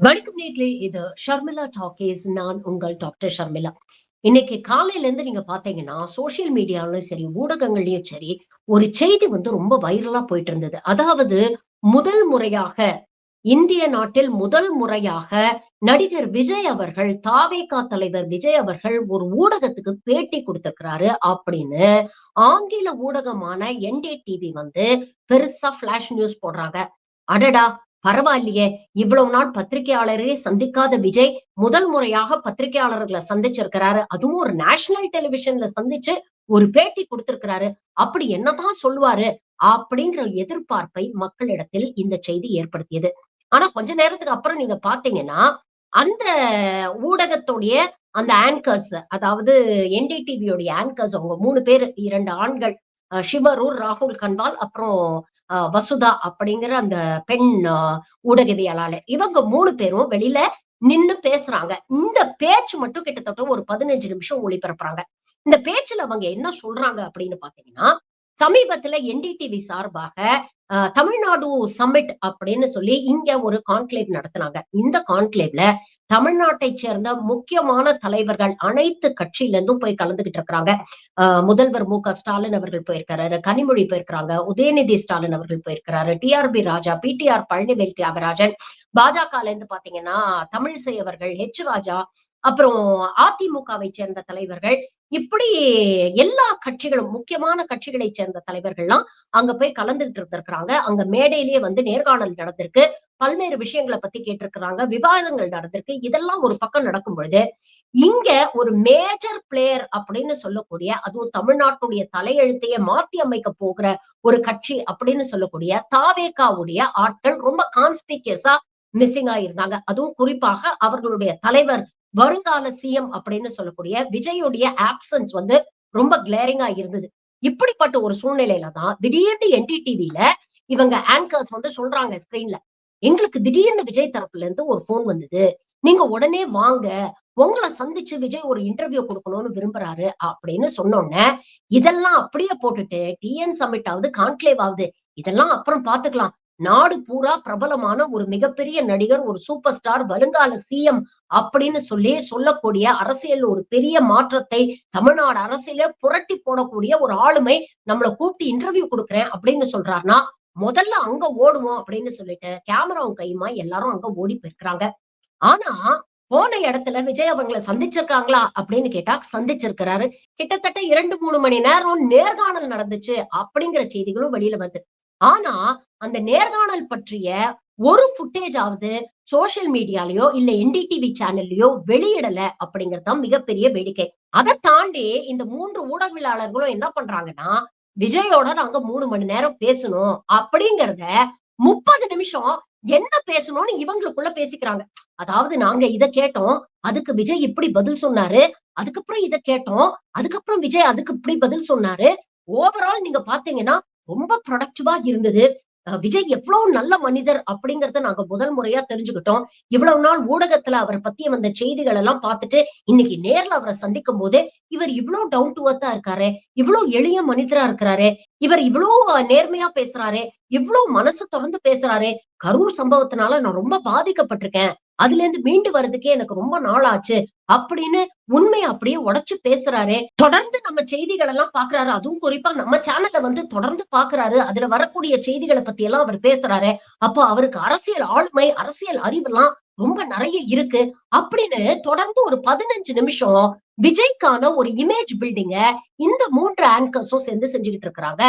வணக்கம் நேர்களே இது ஷர்மிளா டாக்கேஸ் நான் உங்கள் டாக்டர் ஷர்மிளா. இன்னைக்கு காலையில இருந்து நீங்க பாத்தீங்கன்னா சோசியல் மீடியாவிலும் சரி ஊடகங்கள்லயும் சரி ஒரு செய்தி வந்து ரொம்ப வைரலா போயிட்டு இருந்தது. அதாவது முதல் முறையாக இந்திய நாட்டில் முதல் முறையாக நடிகர் விஜய் அவர்கள் தாவேகா தலைவர் விஜய் அவர்கள் ஒரு ஊடகத்துக்கு பேட்டி கொடுத்திருக்கிறாரு அப்படின்னு ஆங்கில ஊடகமான என்டி டிவி வந்து பெருசா பிளாஷ் நியூஸ் போடுறாங்க. அடடா! பரவாயில்லையே இவ்வளவு நாள் பத்திரிகையாளரே சந்திக்காத விஜய் முதல் முறையாக பத்திரிகையாளர்களை சந்திச்சிருக்கிறாரு. அதுவும் ஒரு நேஷனல் டெலிவிஷன்ல சந்திச்சு ஒரு பேட்டி கொடுத்திருக்கிறாரு. அப்படி என்னதான் சொல்லுவாரு அப்படிங்கிற எதிர்பார்ப்பை மக்களிடத்தில் இந்த செய்தி ஏற்படுத்தியது. ஆனா கொஞ்ச நேரத்துக்கு அப்புறம் நீங்க பாத்தீங்கன்னா அந்த ஊடகத்துடைய அந்த ஆங்கர்ஸ் அதாவது என்டிடிவியோடைய ஆங்கர்ஸ் அவங்க மூணு பேர் இரண்டு ஆண்கள் அஹ் சிவரூர் ராகுல் கன்வால் அப்புறம் அஹ் வசுதா அப்படிங்கிற அந்த பெண் ஊடகவியலாளர். இவங்க மூணு பேரும் வெளியில நின்னு பேசுறாங்க. இந்த பேச்சு மட்டும் கிட்டத்தட்ட ஒரு பதினஞ்சு நிமிஷம் ஒளிபரப்புறாங்க. இந்த பேச்சுல அவங்க என்ன சொல்றாங்க அப்படின்னு பாத்தீங்கன்னா சமீபத்துல என்டிடிவி சார்பாக தமிழ்நாடு சம்மிட் அப்படின்னு சொல்லி இங்க ஒரு கான்க்ளேவ் நடத்தினாங்க. இந்த கான்க்ளேவ்ல தமிழ்நாட்டை சேர்ந்த முக்கியமான தலைவர்கள் அனைத்து கட்சியில இருந்தும் போய் கலந்துகிட்டு இருக்கிறாங்க. முதல்வர் மு க ஸ்டாலின் அவர்கள் போயிருக்கிறாரு கனிமொழி போயிருக்கிறாங்க உதயநிதி ஸ்டாலின் அவர்கள் போயிருக்கிறாரு டிஆர்பி ராஜா பிடிஆர் பழனிவேல் தியாகராஜன் பாஜக இருந்து பாத்தீங்கன்னா தமிழிசை அவர்கள் ஹெச் ராஜா அப்புறம் அதிமுகவை சேர்ந்த தலைவர்கள் இப்படி எல்லா கட்சிகளும் முக்கியமான கட்சிகளை சேர்ந்த தலைவர்கள்லாம் அங்க போய் கலந்துகிட்டு இருந்திருக்கிறாங்க. அங்க மேடையிலேயே வந்து நேர்காணல் நடந்திருக்கு. பல்வேறு விஷயங்களை பத்தி கேட்டிருக்கிறாங்க. விவாதங்கள் நடந்திருக்கு. இதெல்லாம் ஒரு பக்கம் நடக்கும் பொழுது இங்க ஒரு மேஜர் பிளேயர் அப்படின்னு சொல்லக்கூடிய அதுவும் தமிழ்நாட்டுடைய தலையெழுத்தையே மாத்தி அமைக்க போகிற ஒரு கட்சி அப்படின்னு சொல்லக்கூடிய தாவேகாவுடைய ஆட்கள் ரொம்ப கான்ஸ்பிகியஸா மிஸ்ஸிங் ஆயிருந்தாங்க. அதுவும் குறிப்பாக அவர்களுடைய தலைவர் வருங்கால சிஎம் அப்படின்னு சொல்லக்கூடிய விஜயுடைய ஆப்சன்ஸ் வந்து ரொம்ப கிளேரிங்கா இருந்தது. இப்படிப்பட்ட ஒரு சூழ்நிலையில தான் திடீர்னு என்டிடிவில இவங்க ஆங்கர்ஸ் வந்து சொல்றாங்க ஸ்கிரீன்ல எங்களுக்கு திடீர்னு விஜய் தரப்புல இருந்து ஒரு போன் வந்தது. நீங்க உடனே வாங்க உங்களை சந்திச்சு விஜய் ஒரு இன்டர்வியூ கொடுக்கணும்னு விரும்புறாரு அப்படின்னு சொன்னோடனே இதெல்லாம் அப்படியே போட்டுட்டு டிஎன் சமிட் ஆகுது கான்க்ளேவ் ஆகுது இதெல்லாம் அப்புறம் பாத்துக்கலாம் நாடு பூரா பிரபலமான ஒரு மிகப்பெரிய நடிகர் ஒரு சூப்பர் ஸ்டார் வருங்கால சிஎம் அப்படின்னு சொல்லி சொல்லக்கூடிய அரசியல் ஒரு பெரிய மாற்றத்தை தமிழ்நாடு அரசியல புரட்டி போடக்கூடிய ஒரு ஆளுமை நம்மளை கூப்பிட்டு இன்டர்வியூ கொடுக்குறேன் அப்படின்னு சொல்றாருன்னா முதல்ல அங்க ஓடுவோம் அப்படின்னு சொல்லிட்டு கேமராவும் கையுமா எல்லாரும் அங்க ஓடி போயிருக்கிறாங்க. ஆனா போன இடத்துல விஜய் அவங்களை சந்திச்சிருக்காங்களா அப்படின்னு கேட்டா சந்திச்சிருக்கிறாரு. கிட்டத்தட்ட இரண்டு மூணு மணி நேரம் நேர்காணல் நடந்துச்சு அப்படிங்கிற செய்திகளும் வெளியில வருது. ஆனா அந்த நேர்காணல் பற்றிய ஒரு ஃபுட்டேஜ் ஆவது சோசியல் மீடியாலயோ இல்ல என்டிடிவி சேனல்லயோ வெளியிடல அப்படிங்கறதுதான் மிகப்பெரிய வேடிக்கை. அதை தாண்டி இந்த மூன்று ஊடகவியலாளர்களும் என்ன பண்றாங்கன்னா விஜயோட நாங்க மூணு மணி நேரம் பேசணும் அப்படிங்கறத முப்பது நிமிஷம் என்ன பேசணும்னு இவங்களுக்குள்ள பேசிக்கிறாங்க. அதாவது நாங்க இத கேட்டோம் அதுக்கு விஜய் இப்படி பதில் சொன்னாரு அதுக்கப்புறம் இத கேட்டோம் அதுக்கப்புறம் விஜய் அதுக்கு இப்படி பதில் சொன்னாரு. ஓவரால் நீங்க பாத்தீங்கன்னா ரொம்ப ப்ரொடக்டிவா இருந்தது. விஜய் எவ்வளவு நல்ல மனிதர் அப்படிங்கறத நாங்க முதல் முறையா தெரிஞ்சுக்கிட்டோம். இவ்வளவு நாள் ஊடகத்துல அவரை பத்தி வந்த செய்திகள் எல்லாம் பார்த்துட்டு இன்னைக்கு நேர்ல அவரை சந்திக்கும் போது இவர் இவ்வளவு டவுன் டு அர்த்தா இருக்காரு இவ்வளவு எளிய மனிதரா இருக்கிறாரு இவர் இவ்வளவு நேர்மையா பேசுறாரு இவ்வளவு மனசு திறந்து பேசுறாரு கரூர் சம்பவத்தினால நான் ரொம்ப பாதிக்கப்பட்டிருக்கேன். அதுல இருந்து மீண்டு வர்றதுக்கே எனக்கு ரொம்ப நாள் ஆச்சு அப்படின்னு உண்மையை அப்படியே உடைச்சு பேசுறாரு. தொடர்ந்து நம்ம செய்திகள் எல்லாம் பாக்குறாரு. அதுவும் குறிப்பா நம்ம சேனல்ல வந்து தொடர்ந்து பாக்குறாரு. அதுல வரக்கூடிய செய்திகளை பத்தி எல்லாம் அவர் பேசுறாரு. அப்போ அவருக்கு அரசியல் ஆளுமை அரசியல் அறிவெல்லாம் ரொம்ப நிறைய இருக்கு அப்படின்னு தொடர்ந்து ஒரு பதினஞ்சு நிமிஷம் விஜய்க்கான ஒரு இமேஜ் பில்டிங்க இந்த மூன்று ஆங்கர்ஸும் சேர்ந்து செஞ்சுக்கிட்டு இருக்கிறாங்க.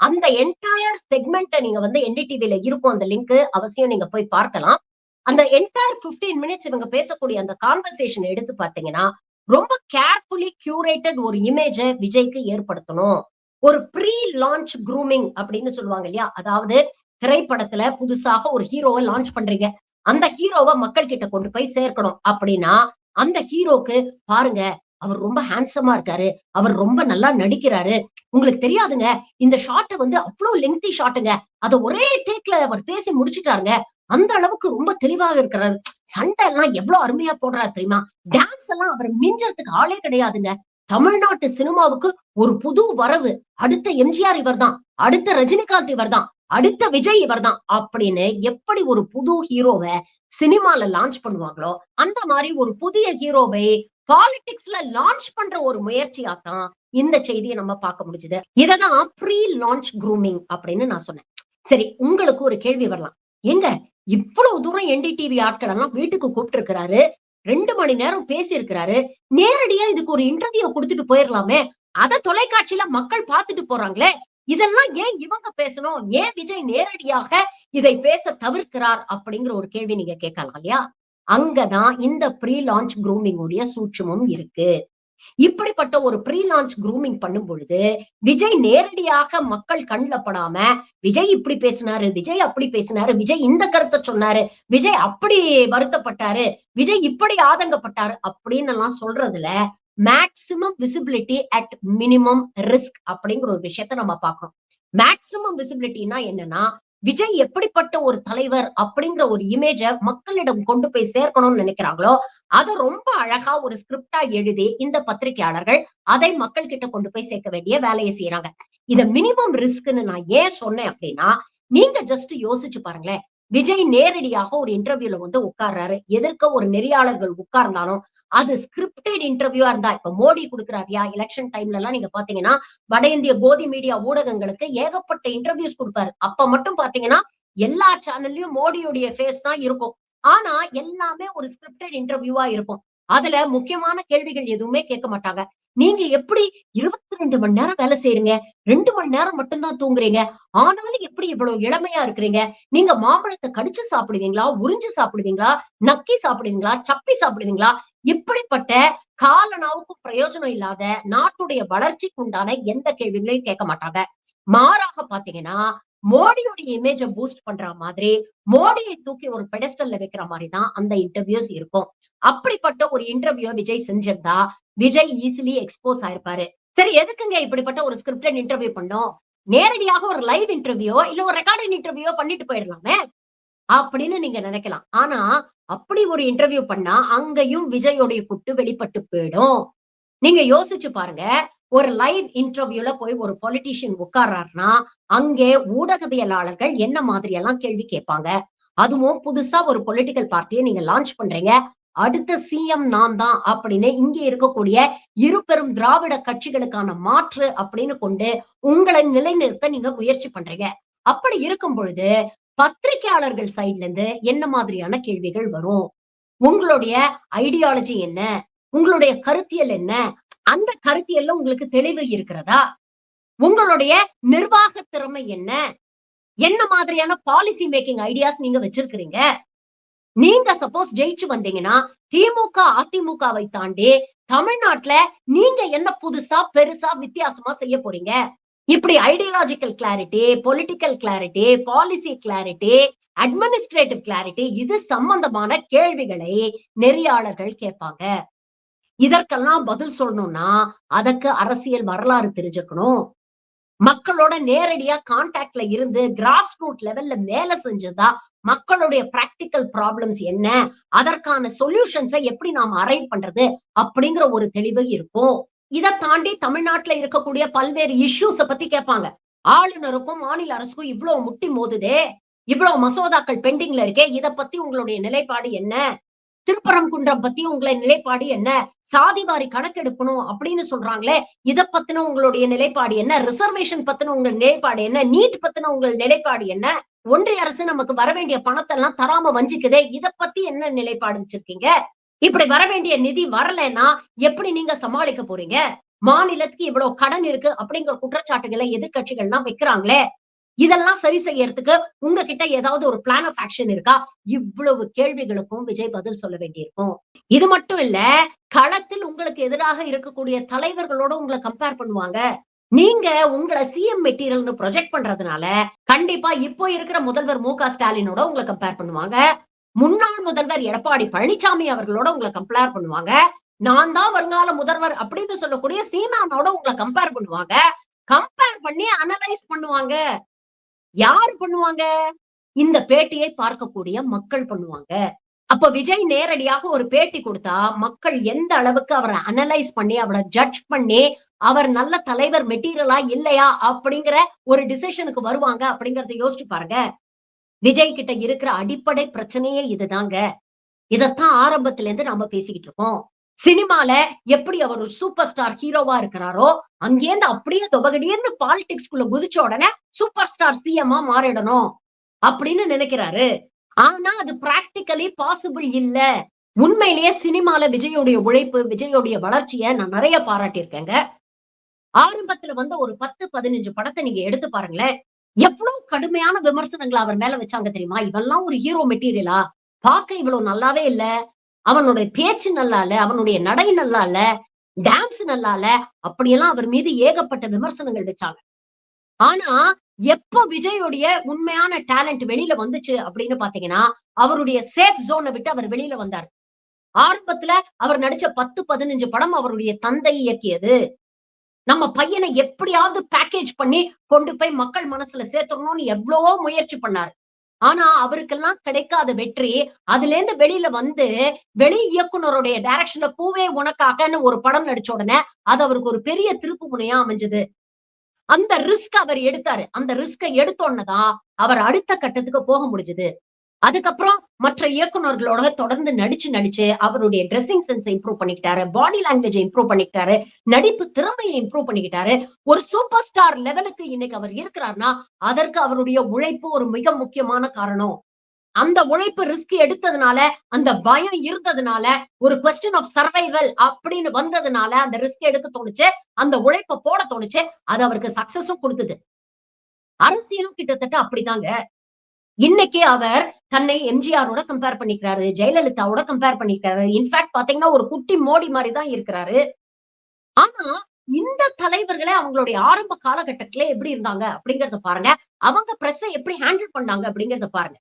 அந்த என்டையர் செக்மெண்ட்டை நீங்க வந்து என்டிடிவில இருக்கும் அந்த லிங்க் அவசியம் நீங்க போய் பார்க்கலாம். அந்த என்டையர் 15 மினிட்ஸ் இவங்க பேசக்கூடிய அந்த கான்வர்சேஷன் எடுத்து பாத்தீங்கன்னா ரொம்ப கேர்ஃபுல்லி கியூரேட்டட் ஒரு இமேஜை விஜய்க்கு ஏற்படுத்தணும். ஒரு ப்ரீ லான்ச் க்ரூமிங் அப்படின்னு சொல்லுவாங்க இல்லையா? அதாவது திரைப்படத்துல புதுசாக ஒரு ஹீரோவை லான்ச் பண்றீங்க. அந்த ஹீரோவை மக்கள் கிட்ட கொண்டு போய் சேர்க்கணும். அப்படின்னா அந்த ஹீரோக்கு பாருங்க அவர் ரொம்ப ஹேண்ட்ஸமா இருக்காரு. அவர் ரொம்ப நல்லா நடிக்கிறாரு. உங்களுக்கு தெரியாதுங்க இந்த ஷாட்டை வந்து அவ்வளவு லெங்தி ஷாட்டுங்க அதை ஒரே டேக்ல அவர் பேசி முடிச்சுட்டாருங்க. அந்த அளவுக்கு ரொம்ப தெளிவாக இருக்கிறாரு. சண்டை எல்லாம் எவ்வளவு அருமையா போடுறாரு தெரியுமா? டான்ஸ் எல்லாம் அவர் மிஞ்சறதுக்கு ஆளே கிடையாதுங்க. தமிழ்நாட்டு சினிமாவுக்கு ஒரு புது வரவு. அடுத்த எம்ஜிஆர் இவர்தான். அடுத்த ரஜினிகாந்த் இவர்தான். அடுத்த விஜய் இவர்தான். அப்படின்னு எப்படி ஒரு புது ஹீரோவை சினிமால லான்ச் பண்ணுவாங்களோ அந்த மாதிரி ஒரு புதிய ஹீரோவை பாலிடிக்ஸ்ல லான்ச் பண்ற ஒரு முயற்சியா தான் இந்த செய்தியை நம்ம பார்க்க முடிஞ்சது. இததான் ப்ரீ லான்ச் க்ரூமிங் அப்படின்னு நான் சொன்னேன். சரி உங்களுக்கு ஒரு கேள்வி வரலாம். எங்க? இவ்வளவு தூரம் என்டிடிவி ஆட்கள் எல்லாம் வீட்டுக்கு கூப்பிட்டு இருக்கிறாரு ரெண்டு மணி நேரம் பேசி இருக்கிறாரு நேரடியா இதுக்கு ஒரு இன்டர்வியூ கொடுத்துட்டு போயிடலாமே அத தொலைக்காட்சியில மக்கள் பார்த்துட்டு போறாங்களே. இதெல்லாம் ஏன் இவங்க பேசணும்? ஏன் விஜய் நேரடியாக இதை பேச தவிர்க்கிறார் அப்படிங்கிற ஒரு கேள்வி நீங்க கேட்கலாம் இல்லையா? அங்கதான் இந்த ப்ரீ லான்ச் குரூமிங் உடைய சூட்சமும் இருக்கு. இப்படிப்பட்ட ஒரு ப்ரீ லான்ச் குரூமிங் பண்ணும் பொழுது விஜய் நேரடியாக மக்கள் கண்ணுல படாம விஜய் இப்படி பேசினாரு விஜய் அப்படி பேசினாரு விஜய் இந்த கருத்தை சொன்னாரு விஜய் அப்படி வருத்தப்பட்டாரு விஜய் இப்படி ஆதங்கப்பட்டாரு அப்படின்னு எல்லாம் சொல்றதுல maximum visibility at minimum risk அப்படிங்கிற ஒரு விஷயத்த நம்ம பார்க்கணும். மேக்சிமம் விசிபிலிட்டினா என்னன்னா விஜய் எப்படிப்பட்ட ஒரு தலைவர் அப்படிங்கிற ஒரு இமேஜ மக்களிடம் கொண்டு போய் சேர்க்கணும்னு நினைக்கிறாங்களோ அதை ரொம்ப அழகா ஒரு ஸ்கிரிப்டா எழுதி இந்த பத்திரிகையாளர்கள் அதை மக்கள் கிட்ட கொண்டு போய் சேர்க்க வேண்டிய வேலையை செய்யறாங்க. இத மினிமம் ரிஸ்க்னு நான் ஏன் சொன்னேன் அப்படின்னா நீங்க ஜஸ்ட் யோசிச்சு பாருங்களேன். விஜய் நேரடியாக ஒரு இன்டர்வியூல வந்து உட்கார்றாரு. எதிர்க்க ஒரு நெறியாளர்கள் உட்கார்ந்தாலும் அது ஸ்கிரிப்டட் இன்டர்வியூவா இருந்தா இப்ப மோடி கொடுக்குறாருயா? எலெக்ஷன் டைம்ல எல்லாம் நீங்க பாத்தீங்கன்னா வட இந்திய கோதி மீடியா ஊடகங்களுக்கு ஏகப்பட்ட இன்டர்வியூஸ் கொடுப்பாரு. அப்ப மட்டும் பாத்தீங்கன்னா எல்லா சேனல்லயும் மோடியுடைய ஃபேஸ் தான் இருக்கும். ஆனா எல்லாமே ஒரு ஸ்கிரிப்டட் இன்டர்வியூவா இருக்கும். அதுல முக்கியமான கேள்விகள் எதுவுமே கேட்க மாட்டாங்க. நீங்க எப்படி இருபத்தி ரெண்டு மணி நேரம் வேலை செய்யறீங்க ரெண்டு மணி நேரம் மட்டும்தான் தூங்குறீங்க. ஆனாலும் எப்படி இவ்வளவு இளமையா இருக்கிறீங்க? நீங்க மாம்பழத்தை கடிச்சு சாப்பிடுவீங்களா? உறிஞ்சு சாப்பிடுவீங்களா? நக்கி சாப்பிடுவீங்களா? சப்பி சாப்பிடுவீங்களா? இப்படிப்பட்ட காலனாவுக்கும் பிரயோஜனம் இல்லாத நாட்டுடைய வளர்ச்சிக்கு உண்டான எந்த கேள்விகளையும் கேட்க மாட்டாங்க. மாறாக பாத்தீங்கன்னா மோடியோடைய இமேஜ பூஸ்ட் பண்ற மாதிரி மோடியை தூக்கி ஒரு பெடஸ்டல்ல வைக்கிற மாதிரி தான் அந்த இன்டர்வியூஸ் இருக்கும். அப்படிப்பட்ட ஒரு இன்டர்வியூ விஜய் செஞ்சிருந்தா விஜய் ஈஸிலி எக்ஸ்போஸ் ஆயிருப்பாரு. சரி எதுக்குங்க இப்படிப்பட்ட ஒரு ஸ்கிரிப்டட் இன்டர்வியூ பண்ணோம்? நேரடியாக ஒரு லைவ் இன்டர்வியூ இல்ல ஒரு ரெக்கார்டிங் இன்டர்வியூ பண்ணிட்டு போயிடலாமே? அப்படின்னு நீங்க நினைக்கலாம். ஆனா அப்படி ஒரு இன்டர்வியூ பண்ணா அங்கேயும் விஜயோடைய குட்டு வெளிப்பட்டு போயிடும். நீங்க யோசிச்சு பாருங்க ஒரு லைவ் இன்டர்வியூல போய் ஒரு பொலிட்டீஷியன் உட்கார்றாருன்னா அங்கே ஊடகவியலாளர்கள் என்ன மாதிரி எல்லாம் கேள்வி கேட்பாங்க? அதுவும் புதுசா ஒரு பொலிட்டிக்கல் பார்ட்டியை நீங்க லான்ச் பண்றீங்க. அடுத்த சிஎம் நான் தான் அப்படின்னு இங்கே இருக்கக்கூடிய இரு பெரும் திராவிட கட்சிகளுக்கான மாற்று அப்படின்னு கொண்டு உங்களை நிலைநிறுத்த நீங்க முயற்சி பண்றீங்க. அப்படி இருக்கும் பொழுது பத்திரிகையாளர்கள் சைட்ல இருந்து என்ன மாதிரியான கேள்விகள் வரும்? உங்களுடைய ஐடியாலஜி என்ன? உங்களுடைய கருத்தியல் என்ன? அந்த கருத்தியல்ல உங்களுக்கு தெளிவு இருக்கிறதா? உங்களுடைய நிர்வாக திறமை என்ன? என்ன மாதிரியான பாலிசி மேக்கிங் ஐடியாஸ் நீங்க வச்சிருக்கிறீங்க? நீங்க சப்போஸ் ஜெயிச்சு வந்தீங்கன்னா திமுக அதிமுகவை தாண்டி தமிழ்நாட்டுல நீங்க என்ன புதுசா பெருசா வித்தியாசமா செய்ய போறீங்க? இப்படி ideological clarity political clarity policy clarity administrative clarity இது சம்பந்தமான கேள்விகளை நெறியாளர்கள் கேட்பாங்க. இதற்கெல்லாம் பதில் சொல்லணும்னா அதற்கு அரசியல் வரலாறு தெரிஞ்சுக்கணும். மக்களோட நேரடியா கான்டாக்ட்ல இருந்து கிராஸ் ரூட் லெவல்ல வேலை செஞ்சதா மக்களுடைய பிராக்டிக்கல் ப்ராப்ளம்ஸ் என்ன அதற்கான சொல்யூஷன்ஸை எப்படி நாம அரைவ் பண்றது அப்படிங்கிற ஒரு தெளிவு இருக்கும். இதை தாண்டி தமிழ்நாட்டுல இருக்கக்கூடிய பல்வேறு இஷ்யூஸ பத்தி கேட்பாங்க. ஆளுநருக்கும் மாநில அரசுக்கும் இவ்வளவு முட்டி மோதுதே. இவ்வளவு மசோதாக்கள் பெண்டிங்ல இருக்கே. இத பத்தி உங்களுடைய நிலைப்பாடு என்ன? திருப்பரங்குன்றம் பத்தி உங்களை நிலைப்பாடு என்ன? சாதிவாரி கணக்கெடுக்கணும் அப்படின்னு சொல்றாங்களே இத பத்தின உங்களுடைய நிலைப்பாடு என்ன? ரிசர்வேஷன் பத்தின உங்கள் நிலைப்பாடு என்ன? நீட் பத்தின உங்கள் நிலைப்பாடு என்ன? ஒன்றிய அரசு நமக்கு வர வேண்டிய பணத்தை எல்லாம் தராம வஞ்சிக்குதே. இத பத்தி என்ன நிலைப்பாடு வச்சிருக்கீங்க? இப்படி வர வேண்டிய நிதி வரலைன்னா எப்படி நீங்க சமாளிக்க போறீங்க? மாநிலத்துக்கு இவ்வளவு கடன் இருக்கு அப்படிங்கிற குற்றச்சாட்டுகளை எதிர்கட்சிகள்லாம் வைக்கிறாங்களே. இதெல்லாம் சரி செய்யறதுக்கு உங்ககிட்ட ஏதாவது ஒரு பிளான் ஆஃப் ஆக்ஷன் இருக்கா? இவ்வளவு கேள்விகளுக்கும் விஜய் பதில் சொல்ல வேண்டியிருக்கும். இது மட்டும் இல்ல களத்தில் உங்களுக்கு எதிராக இருக்கக்கூடிய தலைவர்களோட உங்களை கம்பேர் பண்ணுவாங்க. நீங்க உங்களை சிஎம் மெட்டீரியல்னு ப்ரொஜெக்ட் பண்றதுனால கண்டிப்பா இப்போ இருக்கிற முதல்வர் மு க ஸ்டாலினோட உங்களை கம்பேர் பண்ணுவாங்க. முன்னாள் முதல்வர் எடப்பாடி பழனிசாமி அவர்களோட உங்களை கம்பேர் பண்ணுவாங்க. நான் தான் வருங்கால முதல்வர் அப்படின்னு சொல்லக்கூடிய சீமானோட உங்களை கம்பேர் பண்ணுவாங்க. கம்பேர் பண்ணி அனலைஸ் பண்ணுவாங்க. யார் பண்ணுவாங்க? இந்த பேட்டியை பார்க்கக்கூடிய மக்கள் பண்ணுவாங்க. அப்ப விஜய் நேரடியாக ஒரு பேட்டி கொடுத்தா மக்கள் எந்த அளவுக்கு அவரை அனலைஸ் பண்ணி அவரை ஜட்ஜ் பண்ணி அவர் நல்ல தலைவர் மெட்டீரியலா இல்லையா அப்படிங்கிற ஒரு டிசிஷனுக்கு வருவாங்க அப்படிங்கறத யோசிச்சு பாருங்க. விஜய் கிட்ட இருக்கிற அடிப்படை பிரச்சனையே இதுதாங்க. இதத்தான் ஆரம்பத்துல இருந்து நாம பேசிக்கிட்டு இருக்கோம். சினிமால எப்படி அவர் ஒரு சூப்பர் ஸ்டார் ஹீரோவா இருக்கிறாரோ அங்கேருந்து அப்படியே தொபகடின்னு பாலிடிக்ஸ்குள்ள குதிச்ச உடனே சூப்பர் ஸ்டார் சிஎம்மா மாறிடணும் அப்படின்னு நினைக்கிறாரு. ஆனா அது பிராக்டிக்கலி பாசிபிள் இல்ல. உண்மையிலேயே சினிமால விஜயோடைய உழைப்பு விஜயோடைய வளர்ச்சிய நான் நிறைய பாராட்டியிருக்கேங்க. ஆரம்பத்துல வந்த ஒரு பத்து பதினஞ்சு படத்தை நீங்க எடுத்து பாருங்களேன். எவ்வளவு கடுமையான விமர்சனங்களை அவர் மேல வச்சாங்க தெரியுமா? இவெல்லாம் ஒரு ஹீரோ மெட்டீரியலா பார்க்க இவ்வளவு நல்லாவே இல்ல. அவனுடைய பேச்சு நல்லா இல்ல. அவனுடைய நடை நல்லா இல்ல. டான்ஸ் நல்லா இல்ல. அப்படியெல்லாம் அவர் மீது ஏகப்பட்ட விமர்சனங்கள் வச்சாங்க. ஆனா எப்ப விஜயோடைய உண்மையான டேலண்ட் வெளியில வந்துச்சு அப்படின்னு பாத்தீங்கன்னா அவருடைய சேஃப் ஜோனை விட்டு அவர் வெளியில வந்தார். ஆரம்பத்துல அவர் நடிச்ச பத்து பதினஞ்சு படம் அவருடைய தந்தை இயக்கியது. நம்ம பையனை எப்படியாவது பேக்கேஜ் பண்ணி கொண்டு போய் மக்கள் மனசுல சேர்த்தணும்னு எவ்வளவோ முயற்சி பண்ணாரு. ஆனா அவருக்கெல்லாம் கிடைக்காத வெற்றி அதுல இருந்து வெளியில வந்து வெளி இயக்குனருடைய டைரக்ஷன்ல பூவே உனக்காகன்னு ஒரு படம் நடிச்ச உடனே அது அவருக்கு ஒரு பெரிய திருப்பு முனையா அமைஞ்சது. அந்த ரிஸ்க் அவர் எடுத்தாரு. அந்த ரிஸ்க எடுத்தோன்னதான் அவர் அடுத்த கட்டத்துக்கு போக முடிஞ்சது. அதுக்கப்புறம் மற்ற இயக்குனர்களோட தொடர்ந்து நடிச்சு நடிச்சு அவருடைய ட்ரெஸ்ஸிங் சென்ஸை இம்ப்ரூவ் பண்ணிக்கிட்டாரு பாடி லாங்குவேஜை இம்ப்ரூவ் பண்ணிக்கிட்டாரு நடிப்பு திறமையை இம்ப்ரூவ் பண்ணிக்கிட்டாரு. ஒரு சூப்பர் ஸ்டார் லெவலுக்கு இன்னைக்கு அவர் இருக்கிறார்னா அதற்கு அவருடைய உழைப்பு ஒரு மிக முக்கியமான காரணம். அந்த உழைப்பு ரிஸ்க் எடுத்ததுனால அந்த பயம் இருந்ததுனால ஒரு கொஸ்டின் ஆஃப் சர்வைவல் அப்படின்னு வந்ததுனால அந்த ரிஸ்க் எடுக்க தோணுச்சு அந்த உழைப்பை போட தோணுச்சு அது அவருக்கு சக்சஸும் கொடுத்தது. அரசியலும் கிட்டத்தட்ட அப்படிதாங்க. இன்னைக்கு அவர் தன்னை எம்ஜிஆரோட கம்பேர் பண்ணிக்கிறாரு ஜெயலலிதாவோட கம்பேர் பண்ணிக்கிறாரு. இன்ஃபேக்ட் பாத்தீங்கன்னா ஒரு குட்டி மோடி மாதிரி தான் இருக்கிறாரு. ஆனா இந்த தலைவர்களே அவங்களுடைய ஆரம்ப காலகட்டத்துல எப்படி இருந்தாங்க அப்படிங்கறத பாருங்க. அவங்க பிரஸ்ஸை எப்படி ஹேண்டில் பண்ணாங்க அப்படிங்கறத பாருங்க.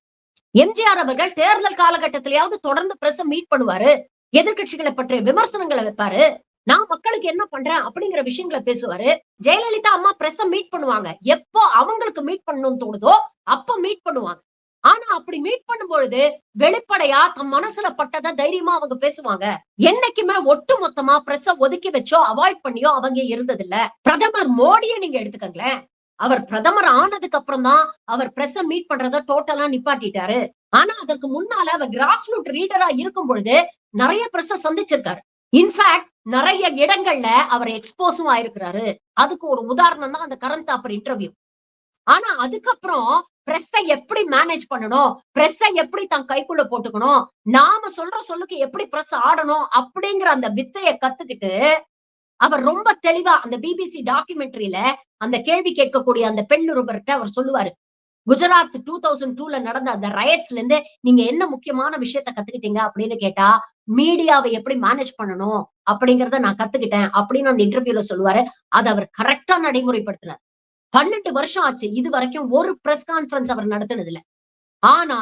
எம்ஜிஆர் அவர்கள் தேர்தல் காலகட்டத்திலேயாவது தொடர்ந்து பிரஸ் மீட் பண்ணுவாரு. எதிர்கட்சிகளை பற்றிய விமர்சனங்களை வைப்பாரு. நான் மக்களுக்கு என்ன பண்றேன் அப்படிங்கிற விஷயங்களை பேசுவாரு. ஜெயலலிதா அம்மா பிரஸ் மீட் பண்ணுவாங்க. எப்போ அவங்களுக்கு மீட் பண்ணணும்னு தோணுதோ அப்ப மீட் பண்ணுவாங்க. ஆனா அப்படி மீட் பண்ணும்பொழுது வெளிப்படையா தம் மனசுல பட்டதை தைரியமா அவங்க பேசுவாங்க. என்னைக்குமே ஒட்டு மொத்தமா பிரஸ்ஸ ஒதுக்கி வச்சோ அவாய்ட் பண்ணியோ அவங்க இருந்தது இல்ல பிரதமர் மோடியை நீங்க எடுத்துக்கங்களேன். அவர் பிரதமர் ஆனதுக்கு அப்புறம் தான் அவர் பிரஸ் மீட் பண்றத டோட்டலா நிப்பாட்டிட்டாரு. ஆனா அதற்கு முன்னால அவர் கிராஸ் ரூட் ரீடரா இருக்கும் பொழுது நிறைய பிரஸ் சந்திச்சிருக்காரு. இன்ஃபேக்ட் நிறைய இடங்கள்ல அவர் எக்ஸ்போஸும் ஆயிருக்கிறாரு. அதுக்கு ஒரு உதாரணம் தான் அந்த கரண் தாப்பர் இன்டர்வியூ ஆனா அதுக்கப்புறம் பிரஸ்ஸை எப்படி மேனேஜ் பண்ணணும்? பிரஸ்ஸை எப்படி தன் கைக்குள்ள போட்டுக்கணும்? நாம சொல்ற சொல்லுக்கு எப்படி பிரஸ் ஆடணும்? அப்படிங்கிற அந்த வித்தைய கத்துக்கிட்டு அவர் ரொம்ப தெளிவா அந்த பிபிசி டாக்குமெண்ட்ரியில அந்த கேள்வி கேட்கக்கூடிய அந்த பெண் ஒருவர்கிட்ட அவர் சொல்லுவாரு. குஜராத் டூ தௌசண்ட் டூல நடந்த அந்த ரயட்ஸ்ல இருந்து நீங்க என்ன முக்கியமான விஷயத்த கத்துக்கிட்டீங்க அப்படின்னு கேட்டா மீடியாவை எப்படி மேனேஜ் பண்ணணும் அப்படிங்கறத நான் கத்துக்கிட்டேன் அப்படின்னு அந்த இன்டர்வியூல சொல்லுவாரு. அதை அவர் கரெக்டா நடைமுறைப்படுத்தினார். பன்னெண்டு வருஷம் ஆச்சு இது வரைக்கும் ஒரு பிரஸ் கான்பரன்ஸ் அவர் நடத்தினது இல்ல ஆனா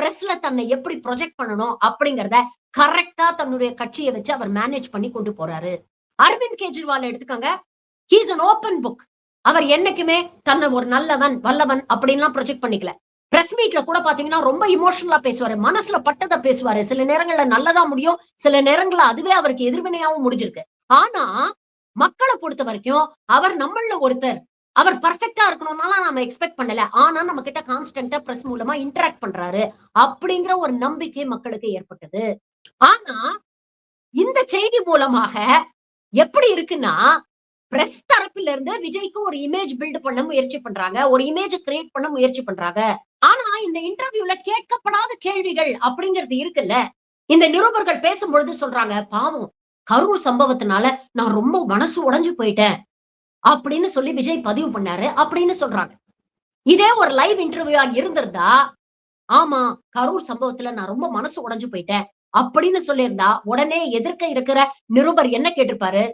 பிரஸ்ல தன்னை எப்படி ப்ரொஜெக்ட் பண்ணணும் அப்படிங்கறத கரெக்டா தன்னுடைய கட்சியை வச்சு அவர் மேனேஜ் பண்ணி கொண்டு போறாரு. அரவிந்த் கெஜ்ரிவால் எடுத்துக்கோங்க. ஹீஸ் அன் ஓப்பன் புக் அவர் என்னைக்குமே தன்னை ஒரு நல்லவன் வல்லவன் அப்படின்லாம் ப்ரொஜெக்ட் பண்ணிக்கல. பிரஸ் மீட்ல கூட பாத்தீங்கன்னா ரொம்ப இமோஷனலா பேசுவாரு. மனசுல பட்டதை பேசுவாரு. சில நேரங்கள்ல நல்லதா முடியும் சில நேரங்கள்ல அதுவே அவருக்கு எதிர்வினையாவும் முடிஞ்சிருக்கு. ஆனா மக்களை பொறுத்த வரைக்கும் அவர் நம்மள ஒருத்தர். அவர் பர்ஃபெக்டா இருக்கணும்னால நம்ம எக்ஸ்பெக்ட் பண்ணல. ஆனா நம்ம கிட்ட கான்ஸ்டன்டா பிரஸ் மூலமா இன்டராக்ட் பண்றாரு அப்படிங்கிற ஒரு நம்பிக்கை மக்களுக்கு ஏற்பட்டது. ஆனா இந்த செய்தி மூலமாக எப்படி இருக்குன்னா பிரஸ் தரப்புல இருந்து விஜய்க்கு ஒரு இமேஜ் பில்ட் பண்ண முயற்சி பண்றாங்க. ஒரு இமேஜ் கிரியேட் பண்ண முயற்சி பண்றாங்க. ஆனா இந்த இன்டர்வியூல கேட்கப்படாத கேள்விகள் அப்படிங்கிறது இருக்குல்ல? இந்த நிருபர்கள் பேசும்பொழுது சொல்றாங்க பாவம் கரூர் சம்பவத்தினால நான் ரொம்ப மனசு உடைஞ்சு போயிட்டேன். அப்படின்னு சொல்லி விஜய் பதிவு பண்ணாரு அப்படின்னு சொல்றாங்க. இதே ஒரு லைவ் இன்டர்வியூவா இருந்திருந்தா ஆமா கரூர் சம்பவத்துல நான் ரொம்ப மனசு உடைஞ்சு போயிட்டேன். அப்படின்னு சொல்லியிருந்தா உடனே எதிர்க்க இருக்கிற நிருபர் என்ன கேட்டிருப்பாரு?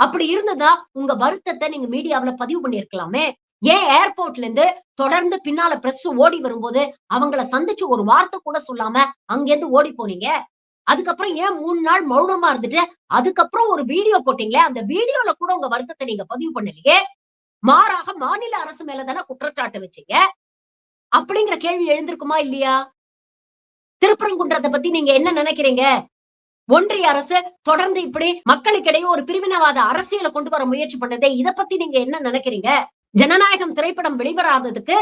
அப்படி இருந்ததா உங்க வருத்தத்தை நீங்க மீடியாவுல பதிவு பண்ணிருக்கலாமே ஏன் ஏர்போர்ட்ல இருந்து தொடர்ந்து பின்னால பிரஸ் ஓடி வரும்போது அவங்கள சந்திச்சு ஒரு வார்த்தை கூட சொல்லாம அங்கேருந்து ஓடி போனீங்க? அதுக்கப்புறம் ஏன் மூணு நாள் மௌனமா இருந்துட்டு அதுக்கப்புறம் ஒரு வீடியோ போட்டீங்களே? அந்த வீடியோல கூட உங்க வருத்தத்தை நீங்க பதிவு பண்ணலையே? மாறாக மாநில அரசு மேலதானே குற்றச்சாட்டு வச்சீங்க? அப்படிங்கிற கேள்வி எழுந்திருக்குமா இல்லையா? திருப்பரங்குன்றத்தை பத்தி நீங்க என்ன நினைக்கிறீங்க? ஒன்றிய அரசு தொடர்ந்து இப்படி மக்களுக்கிடையே ஒரு பிரிவினவாத அரசியலை கொண்டு வர முயற்சி பண்ணதே. இத பத்தி நீங்க என்ன நினைக்கிறீங்க? ஜனநாயகம் திரைப்படம் வெளிவராததுக்கு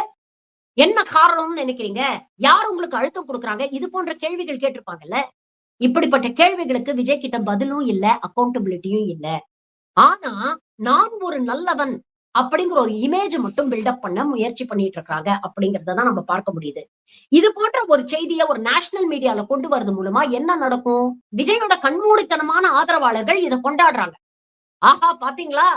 என்ன காரணம்னு நினைக்கிறீங்க? யார் உங்களுக்கு அழுத்தம் கொடுக்குறாங்க? இது போன்ற கேள்விகள் கேட்டிருப்பாங்கல்ல. இப்படிப்பட்ட கேள்விகளுக்கு விஜய் கிட்ட பதிலும் இல்ல அக்கௌண்டபிலிட்டியும் இல்ல. ஆனா நான் ஒரு நல்லவன். அப்படிங்கிற ஒரு இமேஜ் மட்டும் பில்டப் பண்ண முயற்சி பண்ணிட்டு இருக்காங்க அப்படிங்கறத தான் நம்ம பார்க்க முடியுது. இது போன்ற ஒரு செய்தியை ஒரு நேஷனல் மீடியால கொண்டு வரது மூலமா என்ன நடக்கும்? விஜயோட கண்மூடித்தனமான ஆதரவாளர்கள் இதை கொண்டாடுறாங்க. ஆஹா பாத்தீங்களா?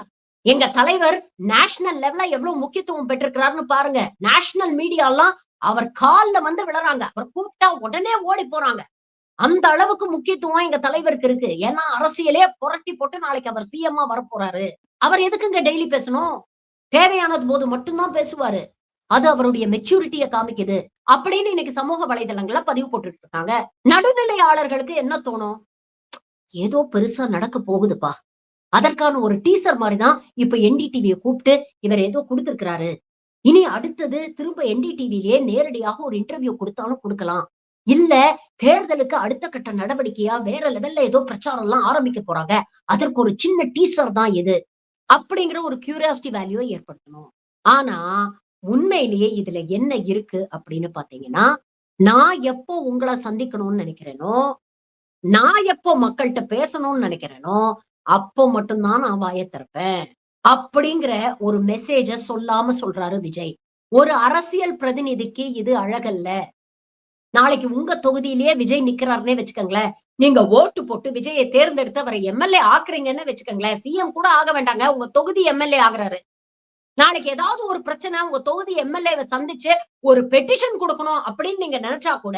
எங்க தலைவர் நேஷனல் லெவல்ல எவ்வளவு முக்கியத்துவம் பெற்றிருக்கிறாருன்னு பாருங்க. நேஷனல் மீடியா எல்லாம் அவர் கால்ல வந்து விழறாங்க. அவர் கூப்பிட்டா உடனே ஓடி போறாங்க. அந்த அளவுக்கு முக்கியத்துவம் எங்க தலைவருக்கு இருக்கு. ஏன்னா அரசியலே புரட்டி போட்டு நாளைக்கு அவர் சிஎம்மா வரப்போறாரு. அவர் எதுக்குங்க டெய்லி பேசணும்? தேவையானது போது மட்டும்தான் பேசுவாரு. அது அவருடைய மெச்சூரிட்டிய காமிக்குது. அப்படின்னு இன்னைக்கு சமூக வலைதளங்கள்ல பதிவு போட்டுட்டு இருக்காங்க நடுநிலையாளர்களுக்கு என்ன தோணும்? ஏதோ பெருசா நடக்க போகுதுப்பா. அதற்கான ஒரு டீசர் மாதிரிதான் இப்ப என்டிடிவியை கூப்பிட்டு இவர் ஏதோ கொடுத்திருக்கிறாரு. இனி அடுத்தது திரும்ப என்டிடிவிலேயே நேரடியாக ஒரு இன்டர்வியூ கொடுத்தாலும் கொடுக்கலாம். இல்ல தேர்தலுக்கு அடுத்த கட்ட நடவடிக்கையா வேற லெவல்ல ஏதோ பிரச்சாரம் எல்லாம் ஆரம்பிக்க போறாங்க. அதற்கு ஒரு சின்ன டீசர் தான் இது. அப்படிங்கிற ஒரு கியூரியாசிட்டி வேல்யூவை ஏற்படுத்தணும். ஆனா உண்மையிலேயே இதுல என்ன இருக்கு அப்படின்னு பாத்தீங்கன்னா நான் எப்போ உங்களை சந்திக்கணும்னு நினைக்கிறேனோ நான் எப்போ மக்கள்கிட்ட பேசணும்னு நினைக்கிறேனோ அப்போ மட்டும்தான் நான் வாயை திறப்பேன். அப்படிங்கிற ஒரு மெசேஜ சொல்லாம சொல்றாரு விஜய். ஒரு அரசியல் பிரதிநிதிக்கு இது அழகல்ல. நாளைக்கு உங்க தொகுதியிலேயே விஜய் நிக்கிறாருன்னே வச்சுக்கோங்களேன். நீங்க ஓட்டு போட்டு விஜயை தேர்ந்தெடுத்து அவரை எம்எல்ஏ ஆக்குறீங்கன்னு வச்சுக்கோங்களேன். சிஎம் கூட ஆக வேண்டாங்க. உங்க தொகுதி எம்எல்ஏ ஆகுறாரு. நாளைக்கு ஏதாவது ஒரு பிரச்சனை உங்க தொகுதி எம்எல்ஏவை சந்திச்சு ஒரு பெட்டிஷன் கொடுக்கணும் அப்படின்னு நீங்க நினைச்சா கூட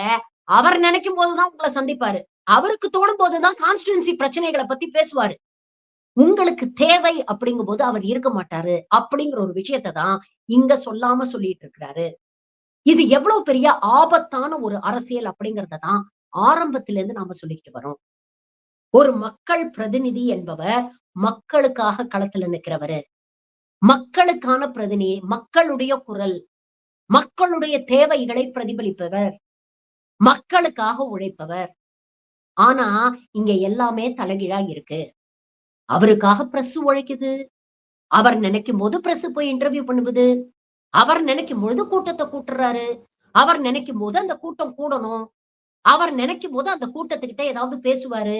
அவர் நினைக்கும் போதுதான் உங்களை சந்திப்பாரு. அவருக்கு தோணும் போதுதான் கான்ஸ்டுவன்சி பிரச்சனைகளை பத்தி பேசுவாரு. உங்களுக்கு தேவை அப்படிங்கும் போது அவர் இருக்க மாட்டாரு அப்படிங்கிற ஒரு விஷயத்தை தான் இங்க சொல்லாம சொல்லிட்டு இருக்கிறாரு. இது எவ்வளவு பெரிய ஆபத்தான ஒரு அரசியல் அப்படிங்கறத தான் ஆரம்பத்துல இருந்து நாம சொல்லிக்கிட்டு வரோம். ஒரு மக்கள் பிரதிநிதி என்பவர் மக்களுக்காக களத்துல நிற்கிறவர் மக்களுக்கான பிரதிநிதி மக்களுடைய குரல் மக்களுடைய தேவைகளை பிரதிபலிப்பவர் மக்களுக்காக உழைப்பவர். ஆனா இங்க எல்லாமே தலைகீழா இருக்கு. அவருக்காக பிரஸ் உழைக்குது. அவர் நினைக்கும் போது பிரஸ் போய் இன்டர்வியூ பண்ணுவது. அவர் நினைக்கும் பொழுது கூட்டத்தை கூட்டுறாரு. அவர் நினைக்கும் போது அந்த கூட்டம் கூடணும். அவர் நினைக்கும் போது அந்த கூட்டத்துக்கிட்ட ஏதாவது பேசுவாரு.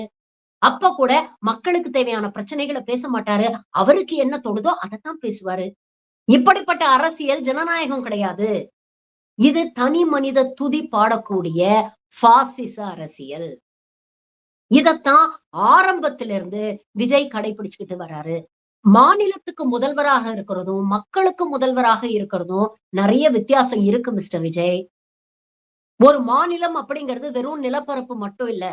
அப்ப கூட மக்களுக்கு தேவையான பிரச்சனைகளை பேச மாட்டாரு. அவருக்கு என்ன தொழுதோ அதைத்தான் பேசுவாரு. இப்படிப்பட்ட அரசியல் ஜனநாயகம் கிடையாது. இது தனி மனித துதி பாடக்கூடிய பாசிச அரசியல். இதத்தான் ஆரம்பத்திலிருந்து விஜய் கடைபிடிச்சுக்கிட்டு வர்றாரு மாநிலத்துக்கு முதல்வராக இருக்கிறதும் மக்களுக்கு முதல்வராக இருக்கிறதும் நிறைய வித்தியாசம் இருக்கு மிஸ்டர் விஜய். ஒரு மாநிலம் அப்படிங்கிறது வெறும் நிலப்பரப்பு மட்டும் இல்ல.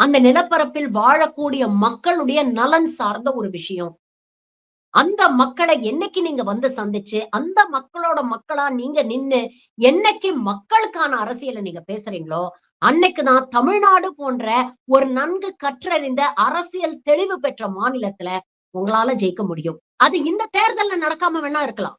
அந்த நிலப்பரப்பில் வாழக்கூடிய மக்களுடைய நலன் சார்ந்த ஒரு விஷயம். அந்த மக்களை என்னைக்கு நீங்க வந்து சந்திச்சு அந்த மக்களோட மக்களா நீங்க நின்னு என்னைக்கு மக்களுக்கான அரசியலை நீங்க பேசுறீங்களோ அன்னைக்குதான் தமிழ்நாடு போன்ற ஒரு நன்கு கற்றறிந்த அரசியல் தெளிவு பெற்ற மாநிலத்துல உங்களால ஜெயிக்க முடியும். அது இந்த தேர்தல்ல நடக்காம வேணா இருக்கலாம்.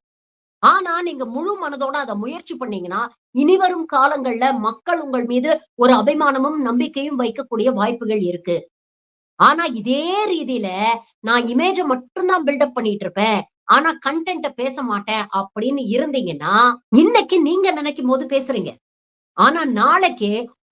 ஆனா நீங்க முழு மனதோட அதை முயற்சி பண்ணீங்கன்னா இனிவரும் காலங்கள்ல மக்கள் உங்கள் மீது ஒரு அபிமானமும் நம்பிக்கையும் வைக்கக்கூடிய வாய்ப்புகள் இருக்கு. ஆனா இதே ரீதியில நான் இமேஜ மட்டும்தான் பில்டப் பண்ணிட்டு இருப்பேன். ஆனா கண்டென்ட்ட பேச மாட்டேன் அப்படின்னு இருந்தீங்கன்னா இன்னைக்கு நீங்க நினைக்கும் போது பேசுறீங்க. ஆனா நாளைக்கு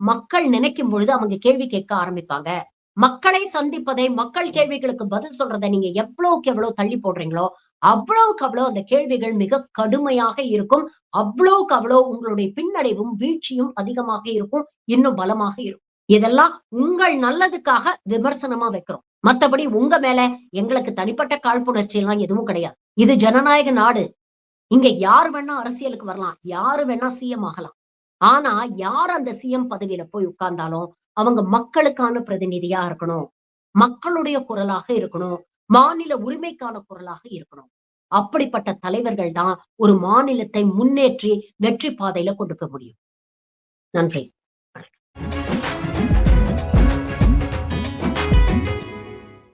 மக்கள் நினைக்கும் பொழுது அவங்க கேள்வி கேட்க ஆரம்பிப்பாங்க. மக்களை சந்திப்பதை மக்கள் கேள்விகளுக்கு பதில் சொல்றதை நீங்க எவ்வளவுக்கு எவ்வளவு தள்ளி போடுறீங்களோ அவ்வளவுக்கு அவ்வளவு அந்த கேள்விகள் மிக கடுமையாக இருக்கும். அவ்வளவுக்கு அவ்வளவு உங்களுடைய பின்னடைவும் வீழ்ச்சியும் அதிகமாக இருக்கும். இன்னும் பலமாக இருக்கும். இதெல்லாம் உங்கள் நல்லதுக்காக விமர்சனமா வைக்கிறோம். மத்தபடி உங்க மேல எங்களுக்கு தனிப்பட்ட காழ்ப்புணர்ச்சி எல்லாம் எதுவும் கிடையாது. இது ஜனநாயக நாடு. இங்க யார் வேணா அரசியலுக்கு வரலாம். யாரு வேணா சிஎம் ஆகலாம். ஆனா யார் அந்த சிஎம் பதவியில போய் உட்கார்ந்தாலும் அவங்க மக்களுக்கான பிரதிநிதியா இருக்கணும். மக்களுடைய குரலாக இருக்கணும். மாநில உரிமைக்கான குரலாக இருக்கணும். அப்படிப்பட்ட தலைவர்கள் தான் ஒரு மாநிலத்தை முன்னேற்றி வெற்றி பாதையில கொண்டு போக முடியும். நன்றி.